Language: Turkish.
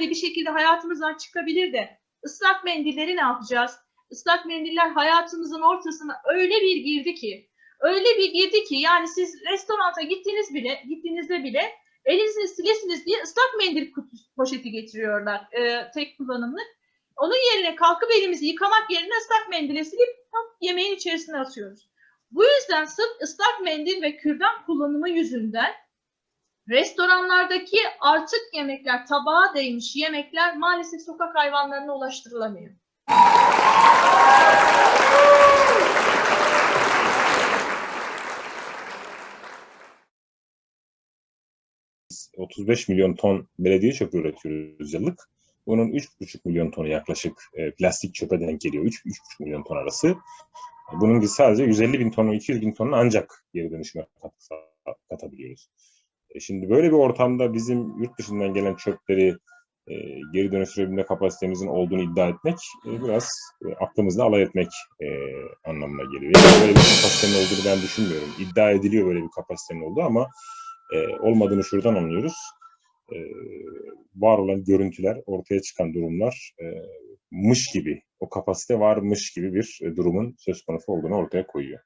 de bir şekilde hayatımızdan çıkabilir de ıslak mendilleri ne yapacağız? Islak mendiller hayatımızın ortasına öyle bir girdi ki, öyle bir girdi ki yani siz restoranta gittiniz bile, gittiğinizde bile elinizi silesiniz diye ıslak mendil poşeti getiriyorlar e, tek kullanımlık. Onun yerine kalkıp elimizi yıkamak yerine ıslak mendile silip hop, yemeğin içerisine atıyoruz. Bu yüzden sırf ıslak mendil ve kürdan kullanımı yüzünden restoranlardaki artık yemekler, tabağa değmiş yemekler maalesef sokak hayvanlarına ulaştırılamıyor. 35 milyon ton belediye çöpü üretiyoruz yıllık. Bunun 3,5 milyon tonu yaklaşık e, plastik çöpe denk geliyor. 3-3,5 milyon ton arası. Bunun biz sadece 150 bin tonu, 200 bin tonunu ancak geri dönüşüme katabiliyoruz. E, şimdi böyle bir ortamda bizim yurt dışından gelen çöpleri e, geri dönüştürebilme kapasitemizin olduğunu iddia etmek e, biraz e, aklımızda alay etmek e, anlamına geliyor. Yani böyle bir kapasitenin olduğunu ben düşünmüyorum. İddia ediliyor böyle bir kapasitenin olduğu ama e, olmadığını şuradan anlıyoruz. E, var olan görüntüler, ortaya çıkan durumlar e, mış gibi, o kapasite varmış gibi bir e, durumun söz konusu olduğunu ortaya koyuyor.